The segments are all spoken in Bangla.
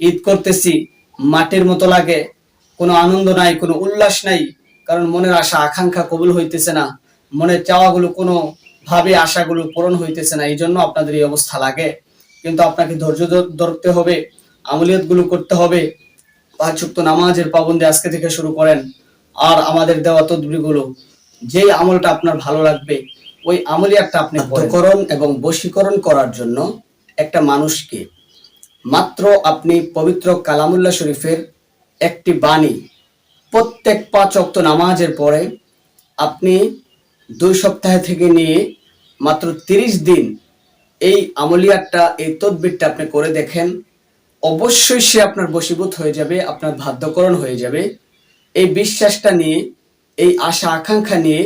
ঈদ করতেছি মাটির মতো লাগে কোনো আনন্দ নাই কোনো উল্লাস নাই কারণ মনের আশা আকাঙ্ক্ষা কবুল হইতেছে না মনের চাওয়াগুলো কোনো ভাবে আশাগুলো পূরণ হইতেছে না এই জন্য আপনাদের এই অবস্থা লাগে। কিন্তু আপনাকে ধৈর্য ধরতে হবে আমলিয়তগুলো করতে হবে পাঁচ ওয়াক্ত নামাজের পাবন্দি আজকে থেকে শুরু করেন আর আমাদের দেওয়া তদবিরগুলো যেই আমলটা আপনার ভালো লাগবে ওই আমলিয়াতটা আপনি করণ এবং বশীকরণ করার জন্য একটা মানুষকে মাত্র আপনি পবিত্র কালামুল্লাহ শরীফের একটি বাণী প্রত্যেক পাঁচ অক্ত নামাজের পরে আপনি দুই সপ্তাহ থেকে নিয়ে মাত্র তিরিশ দিন এই আমলিয়াতটা, এই তদবিরটা আপনি করে দেখেন, অবশ্যই সে আপনার বশীভূত হয়ে যাবে, আপনার বাধ্যকরণ হয়ে যাবে। এই বিশ্বাসটা নিয়ে, এই আশা, আকাঙ্ক্ষা নিয়ে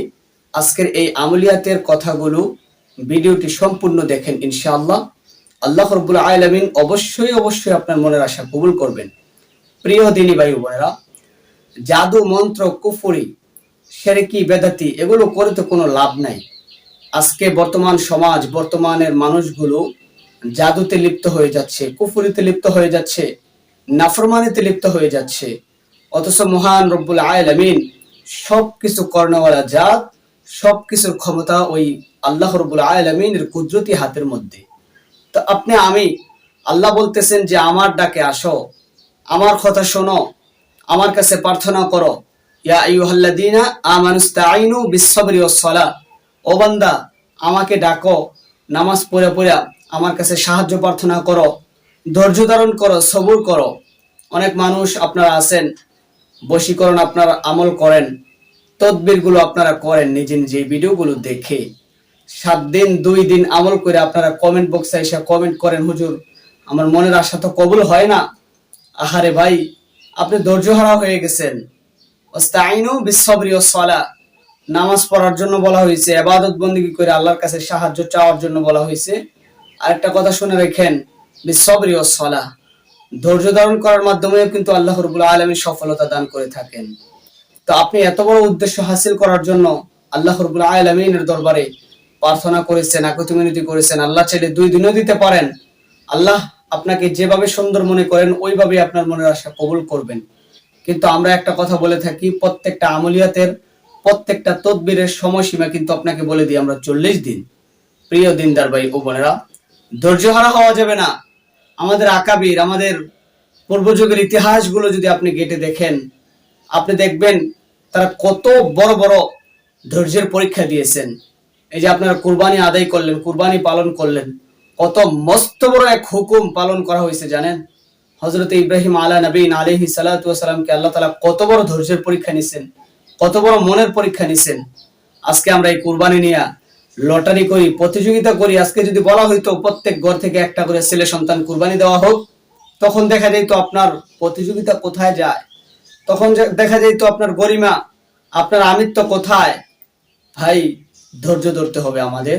আজকের এই আমলিয়াতের কথাগুলো, ভিডিওটি সম্পূর্ণ দেখেন ইনশাআল্লাহ। আল্লাহ রব্বুল আলামিন অবশ্যই অবশ্যই আপনার মনের আশা কবুল করবেন। প্রিয় দিনী ভাই বোনেরা, জাদু, মন্ত্র, কুফুরি, সেরেকি, বেদাতি, এগুলো করে তো কোনো লাভ নাই। আজকে বর্তমান সমাজ, বর্তমানের মানুষগুলো জাদুতে লিপ্ত হয়ে যাচ্ছে, কুফুরিতে লিপ্ত হয়ে যাচ্ছে, নাফরমানিতে লিপ্ত হয়ে যাচ্ছে। অথচ মহান রব্বুল আলামিন সব কিছু কর্ণওয়ালা জাত সব কিছুর ক্ষমতা ওই আল্লাহ রব্বুল আলামিনের কুদরতি হাতের মধ্যে। আপনি, আমি, আল্লাহ বলতেছেন যে আমার ডাকে আসো। আমার কথা শোনো, আমার কাছে প্রার্থনা করো। ইয়া ওয়াস-সালাহ ও বান্দা, আমাকে ডাকো, নামাজ পড়ে পড়ে আমার কাছে সাহায্য প্রার্থনা করো, ধৈর্য ধারণ করো, সবুর করো। অনেক মানুষ আপনারা আছেন, বশীকরণ আপনারা আমল করেন, তদবিরগুলো আপনারা করেন নিজে নিজে ভিডিওগুলো দেখে। সাত দিন, দুই দিন আমল করে আপনারা কমেন্ট বক্সে এসে কমেন্ট করেন, হুজুর, আমার মনের আশা তো কবুল হয় না। আহারে ভাই, আপনি ধৈর্যহারা হয়ে গেছেন। ওয়াস্তাইনু বিসসাবরি ওয়াস-সালাহ নামাজ পড়ার জন্য বলা হয়েছে ইবাদত বন্দী করে আল্লাহর কাছে সাহায্য চাওয়ার জন্য বলা হয়েছে। আরেকটা কথা শুনে রেখেন, বিসসাবরি ওয়াস-সালাহ ধৈর্য ধারণ করার মাধ্যমে কিন্তু আল্লাহ রাব্বুল আলামিন সফলতা দান করে থাকেন। তো আপনি এত বড় উদ্দেশ্য হাসিল করার জন্য আল্লাহ রবুল আলমিনের দরবারে প্রার্থনা করেছেন আকুতি মিনতি করেছেন, আল্লাহ চাইলে দুই দিনও দিতে পারেন। আল্লাহ আপনাকে যেভাবে সুন্দর মনে করেন ওইভাবে আপনার মনের আশা কবুল করবেন। কিন্তু আমরা একটা কথা বলে থাকি, প্রত্যেকটা আমলিয়াতের, প্রত্যেকটা তদবিরের সময়সীমা কিন্তু আপনাকে বলে দিই আমরা চল্লিশ দিন। প্রিয় দিনদার ভাই ও বোনেরা ধৈর্যহারা হওয়া যাবে না। আমাদের আকাবির, আমাদের পূর্বযুগের ইতিহাসগুলো যদি আপনি গেটে দেখেন, আপনি দেখবেন তারা কত বড় বড় ধৈর্যের পরীক্ষা দিয়েছেন। এই যে আপনারা কুরবানি আদায় করলেন, কুরবানি পালন করলেন, কত মস্ত বড় এক হুকুম পালন করা হয়েছে জানেন? হজরত ইব্রাহিম আলা নবীন আলহি সালাতামকে আল্লাহ তালা কত বড় ধৈর্যের পরীক্ষা নিছেন, কত বড় মনের পরীক্ষা নিছেন। আজকে আমরা এই কুরবানি নিয়ে লটারি করি, প্রতিযোগিতা করি। আজকে যদি বলা হইতো প্রত্যেক ঘর থেকে একটা করে ছেলে সন্তান কুরবানি দেওয়া হোক, তখন দেখা যেত আপনার প্রতিযোগিতা কোথায় যায়? তখন দেখা যেত আপনার গরিমা, আপনার আমিত্ব কোথায়? ভাই ধৈর্য ধরতে হবে আমাদের।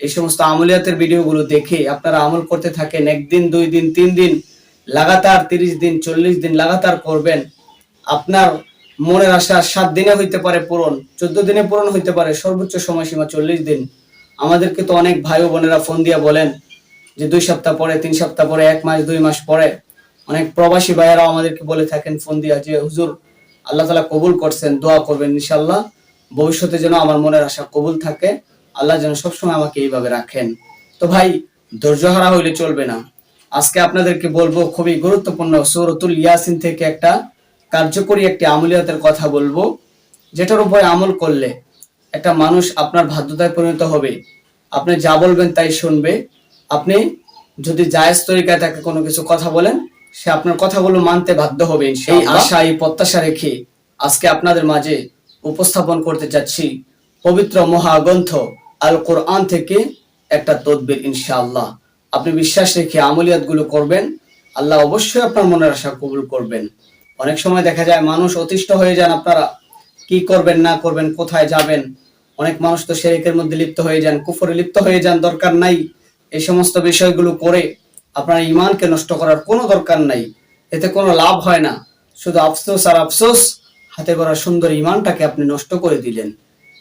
এই সমস্ত আমলিয়াতের ভিডিওগুলো দেখে আপনারা আমল করতে থাকেন, একদিন, দুই দিন, তিন দিন, লাগাতার তিরিশ দিন, চল্লিশ দিন লাগাতার করবেন। আপনার মনের আশা সাত দিনে হইতে পারে পূরণ, চোদ্দ দিনে পূরণ হইতে পারে সর্বোচ্চ সময়সীমা চল্লিশ দিন। আমাদেরকে তো অনেক ভাই ও বোনেরা ফোন দিয়ে বলেন যে দুই সপ্তাহ পরে, তিন সপ্তাহ পরে, এক মাস, দুই মাস পরে। অনেক প্রবাসী ভাইয়েরাও আমাদেরকে বলে থাকেন, ফোন দিয়া যে, হুজুর, আল্লাহ তালা কবুল করছেন, দোয়া করবেন ইনশাল্লাহ ভবিষ্যতে যেন আমার মনের আশা কবুল থাকে, আল্লাহ যেন সবসময় আমাকে এইভাবে রাখেন। তো ভাই ধৈর্যহারা হইলে চলবে না। আজকে আপনাদেরকে বলব খুবই গুরুত্বপূর্ণ সৌরতুল ইয়াসিন থেকে একটা কার্যকরী একটি আমলিয়াতের কথা বলব, যেটার উপরে আমল করলে একটা মানুষ আপনার বাধ্যতায় পরিণত হবে। আপনি যা বলবেন তাই শুনবে। আপনি যদি জায়েজ তরিকায় তাকে কোনো কিছু কথা বলেন, সে আপনার কথাগুলো মানতে বাধ্য হবে এই আশা, এই প্রত্যাশা রেখে আজকে আপনাদের মাঝে উপস্থাপন করতে যাচ্ছি পবিত্র মহাগ্রন্থ আল কোরআন থেকে একটা তদবির, ইনশাআল্লাহ। আপনি বিশ্বাস রেখে আমলিয়াতগুলো করবেন। আল্লাহ অবশ্যই আপনার মনের আশা কবুল করবেন। অনেক সময় দেখা যায় মানুষ অতিষ্ঠ হয়ে যান আপনারা। কি করবেন, না করবেন, কোথায় যাবেন? অনেক মানুষ তো শেরিকের মধ্যে লিপ্ত হয়ে যান, কুফরে লিপ্ত হয়ে যান, দরকার নাই। এই সমস্ত বিষয়গুলো করে আপনার ইমানকে নষ্ট করার কোনো দরকার নাই। এতে কোনো লাভ হয় না। শুধু আফসোস আর আফসোস হাতে করা সুন্দর ইমানটাকে আপনি নষ্ট করে দিলেন।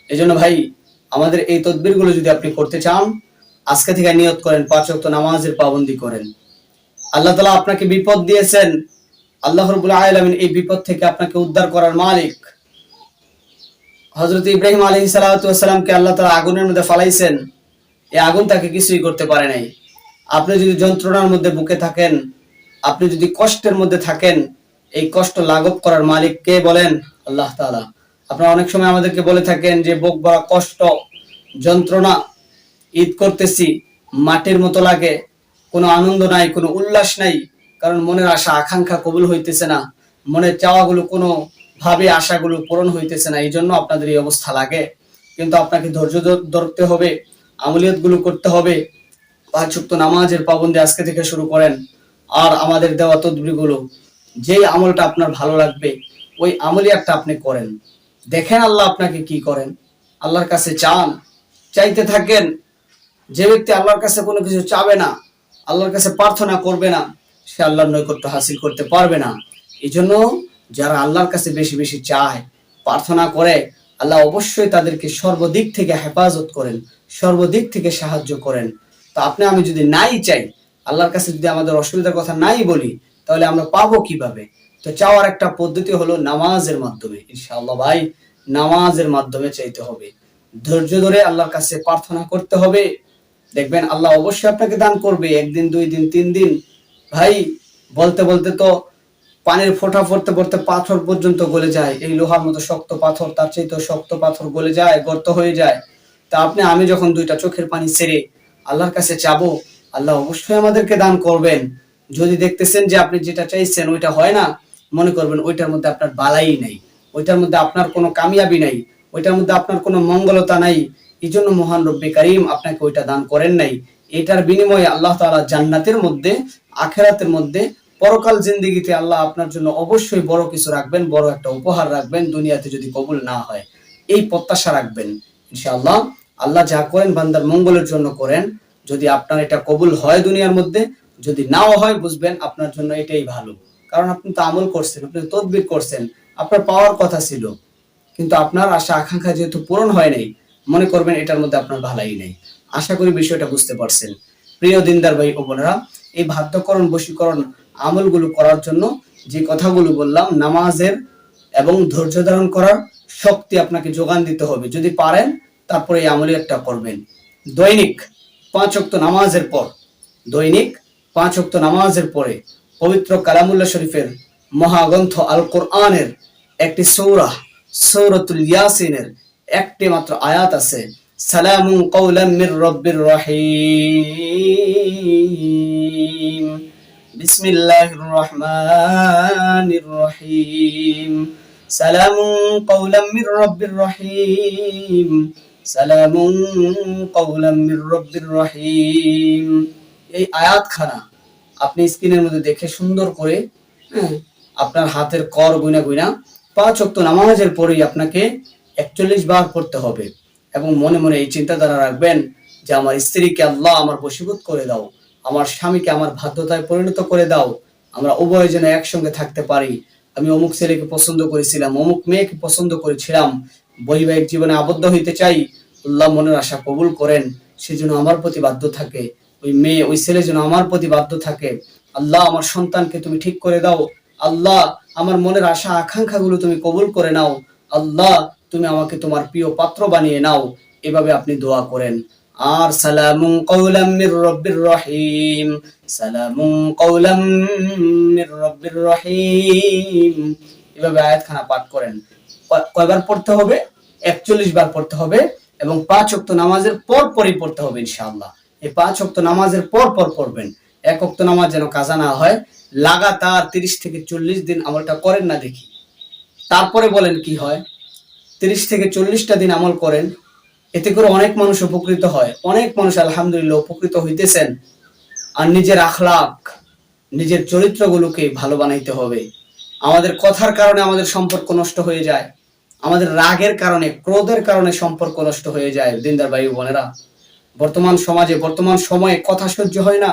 এই জন্য ভাই, আমাদের এই তদবিরগুলো যদি আপনি করতে চান, আজকে থেকে নিয়ত করেন, পাঁচ ওয়াক্ত নামাজের পাবন্দি করেন। আল্লাহ তালা আপনাকে বিপদ দিয়েছেন। আল্লাহ রবুল আলমিন এই বিপদ থেকে আপনাকে উদ্ধার করার মালিক। হজরত ইব্রাহিম আলী সালাতামকে আল্লাহ তালা আগুনের মধ্যে ফালাইছেন। এই আগুন তাকে কিছুই করতে পারে নাই। আপনি যদি যন্ত্রণার মধ্যে বুকে থাকেন, আপনি যদি কষ্টের মধ্যে থাকেন এই কষ্ট লাঘব করার মালিক কে বলেন? আল্লাহ তাআলা। আপনারা অনেক সময় আমাদেরকে বলে থাকেন যে, বুক ভরা কষ্ট, যন্ত্রণা ঈদ করতেছি, মাটির মতো লাগে, কোনো আনন্দ নাই, কোনো উল্লাস নাই, কারণ মনের আশা, আকাঙ্ক্ষা কবুল হইতেছে না, মনের চাওয়াগুলো কোনো ভাবে আশাগুলো পূরণ হইতেছে না এই জন্য আপনাদের এই অবস্থা লাগে। কিন্তু আপনাকে ধৈর্য ধরতে হবে আমলিয়তগুলো করতে হবে। পাঁচ নামাজের পাবন্দি আজকে থেকে শুরু করেন। আর আমাদের দেওয়া তদবিরগুলো যেই আমলটা আপনার ভালো লাগবে, ওই আমলিয়াতটা আপনি করেন। দেখেন আল্লাহ আপনাকে কি করেন। আল্লাহর কাছে চান, চাইতে থাকেন। যে ব্যক্তি আল্লাহর কাছে কোনো কিছু চাবে না, আল্লাহর কাছে প্রার্থনা করবে না, সে আল্লাহর নৈকট্য হাসিল করতে পারবে না। এই জন্য যারা আল্লাহর কাছে বেশি বেশি চায়, প্রার্থনা করে, আল্লাহ অবশ্যই তাদেরকে সর্বদিক থেকে হেফাজত করেন, সর্বদিক থেকে সাহায্য করেন। তো আপনি, আমি যদি নাই চাই, আল্লাহর কাছে যদি আমাদের অসুবিধার কথা নাই বলি তাহলে আমরা পাবো কীভাবে? তো চাওয়ার একটা পদ্ধতি হলো নামাজের মাধ্যমে। ইনশাআল্লাহ ভাই, নামাজের মাধ্যমে চাইতে হবে। ধৈর্য ধরে আল্লাহর কাছে প্রার্থনা করতে হবে। দেখবেন আল্লাহ অবশ্যই আপনাকে দান করবে, একদিন, দুই দিন, তিন দিন। ভাই, বলতে বলতে তো পানির ফোঁটা পড়তে পড়তে পাথর পর্যন্ত গলে যায়। এই লোহার মতো শক্ত পাথর, তার চাইতে শক্ত পাথর গলে যায়, গর্ত হয়ে যায়। তা আপনি, আমি যখন দুইটা চোখের পানি ছেড়ে আল্লাহর কাছে চাবো, আল্লাহ অবশ্যই আমাদেরকে দান করবেন। যদি দেখতেছেন যে আপনি যেটা চাইছেন ওইটা হয় না, মনে করবেন ওইটার মধ্যে আপনার বালাই নাই, ওইটার মধ্যে আপনার কোনো কামিয়াবি নাই, ওইটার মধ্যে আপনার কোনো মঙ্গলতা নাই এই জন্য মহান রব্বি করিম আপনাকে ওইটা দান করেন নাই। এটার বিনিময়ে আল্লাহ তাআলা জান্নাতের মধ্যে, আখেরাতের মধ্যে পরকাল জিন্দিগিতে আল্লাহ আপনার জন্য অবশ্যই বড় কিছু রাখবেন, বড় একটা উপহার রাখবেন দুনিয়াতে যদি কবুল না হয়। এই প্রত্যাশা রাখবেন, ইনশাআল্লাহ। আল্লাহ যা করেন বান্দার মঙ্গলের জন্য করেন। যদি আপনার এটা কবুল হয় দুনিয়ার মধ্যে যদি নাও হয় বুঝবেন আপনার জন্য এটাই ভালো। কারণ আপনি তো আমল করছেন, আপনি তদবির করছেন, আপনার পাওয়ার কথা ছিল। কিন্তু আপনার আশা, আকাঙ্ক্ষা যেহেতু পূরণ হয় নাই, মনে করবেন এটার মধ্যে আপনার ভালাই নেই। আশা করি বিষয়টা বুঝতে পারছেন। প্রিয় দিনদার ভাই ও বোনেরা, এই বাধ্যকরণ, বশীকরণ আমলগুলো করার জন্য যে কথাগুলো বললাম, নামাজের এবং ধৈর্য ধারণ করার শক্তি আপনাকে যোগান দিতে হবে। যদি পারেন, তারপরে এই আমলি একটা করবেন। দৈনিক পাঁচ অক্ত নামাজের পর, দৈনিক পাঁচ অক্ত নামাজের পরে পবিত্র কালামুল্লাহ শরীফের মহাগ্রন্থ আল কোরআনের একটি সৌরা, সৌরতুল ইয়াসিনের একটি মাত্র আয়াত আছে সালামু কওলাম মির রব্বির রহিম। বিসমিল্লাহির রহমানির রহিম। সালামু কওলাম মির রব্বির রহিম। সালামু কওলাম মির রব্বির রহিম। এই আয়াতখানা আপনি স্ক্রিনের মধ্যে দেখে সুন্দর করে হ্যাঁ, আপনার হাতের কর গুনা গুনা পাঁচ অক্ত নামাজের পরেই আপনাকে একচল্লিশ বার পড়তে হবে এবং মনে মনে এই চিন্তাধারা রাখবেন যে আমার স্ত্রীকে আল্লাহ আমার বশীভূত করে দাও আমার স্বামীকে আমার বাধ্যতায় পরিণত করে দাও আমরা উভয় যেন একসঙ্গে থাকতে পারি। আমি অমুক ছেলেকে পছন্দ করেছিলাম অমুক মেয়েকে পছন্দ করেছিলাম বৈবাহিক জীবনে আবদ্ধ হইতে চাই আল্লাহ মনের আশা কবুল করেন সেজন্য আমার প্রতি বাধ্য থাকে। ওই মেয়ে, ওই ছেলে যেন আমার প্রতি বাধ্য থাকে। আল্লাহ, আমার সন্তানকে তুমি ঠিক করে দাও। আল্লাহ, আমার মনের আশা, আকাঙ্ক্ষাগুলো তুমি কবুল করে নাও। আল্লাহ, তুমি আমাকে তোমার প্রিয় পাত্র বানিয়ে নাও। এভাবে আপনি দোয়া করেন। আর সালামুন কওলাম মির রব্বির রহিম। সালামুন কওলাম মির রব্বির রহিম। এভাবে আয়াতখানা পাঠ করেন। কয়বার পড়তে হবে? একচল্লিশ বার পড়তে হবে। এবং পাঁচ অক্ত নামাজের পর পরই পড়তে হবে, ইনশাআল্লাহ। এই পাঁচ অক্ত নামাজের পর পর পড়বেন। এক অক্ত নামাজ যেন কাজা না হয়, লাগাতার তিরিশ থেকে চল্লিশ দিন আমলটা করেন না দেখি। তারপরে বলেন কি হয়? তিরিশ থেকে চল্লিশটা দিন আমল করেন, এতে করে অনেক মানুষ উপকৃত হয়। অনেক মানুষ আলহামদুলিল্লাহ উপকৃত হইতেছেন। আর নিজের আখলাক নিজের চরিত্রগুলোকে ভালো বানাইতে হবে। আমাদের কথার কারণে আমাদের সম্পর্ক নষ্ট হয়ে যায়। আমাদের রাগের কারণে, ক্রোধের কারণে সম্পর্ক নষ্ট হয়ে যায়। দিনদার ও বোনেরা বর্তমান সমাজে, বর্তমান সময়ে কথা সহ্য হয় না।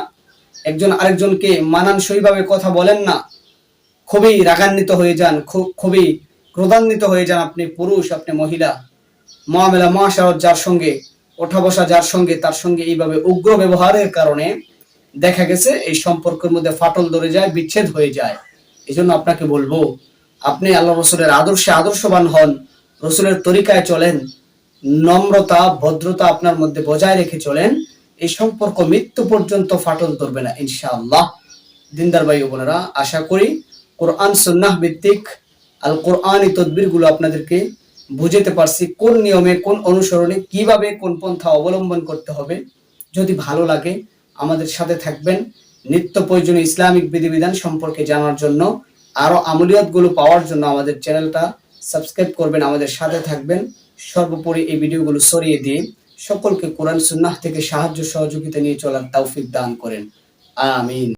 একজন আরেকজনকে মানানসইভাবে কথা বলেন না। খুবই রাগান্বিত হয়ে যান খুবই ক্রোধান্বিত হয়ে যান আপনি পুরুষ, আপনি মহিলা। মহামেলা মহাসারত যার সঙ্গে ওঠা বসা যার সঙ্গে, তার সঙ্গে এইভাবে উগ্র ব্যবহারের কারণে দেখা গেছে, এই সম্পর্কের মধ্যে ফাটল ধরে যায়, বিচ্ছেদ হয়ে যায়। এই জন্য আপনাকে বলব, আপনি আল্লাহ রসুলের আদর্শে আদর্শবান হন, রসুলের তরিকায় চলেন। নম্রতা, ভদ্রতা আপনার মধ্যে বজায় রেখে চলেন। এই সম্পর্ক মৃত্যু পর্যন্ত ফাটল ধরবে না, ইনশাআল্লাহ। দিনদার ভাই বোনেরা, আশা করি কোরআন, সুন্নাহ ভিত্তিক আল কোরআন তদবিরগুলো আপনাদেরকে বুঝাতে পারছি, কোন নিয়মে, কোন অনুসরণে, কীভাবে, কোন পন্থা অবলম্বন করতে হবে। যদি ভালো লাগে, আমাদের সাথে থাকবেন। নিত্য প্রয়োজনীয় ইসলামিক বিধিবিধান সম্পর্কে জানার জন্য আরও আমলিয়াতগুলো পাওয়ার জন্য আমাদের চ্যানেলটা সাবস্ক্রাইব করবেন, আমাদের সাথে থাকবেন। সর্বোপরি এই ভিডিওগুলো সরিয়ে দিয়ে সকলকে কোরআন সুন্নাহ থেকে সাহায্য সহযোগিতা নিয়ে চলার তৌফিক দান করেন। আমিন।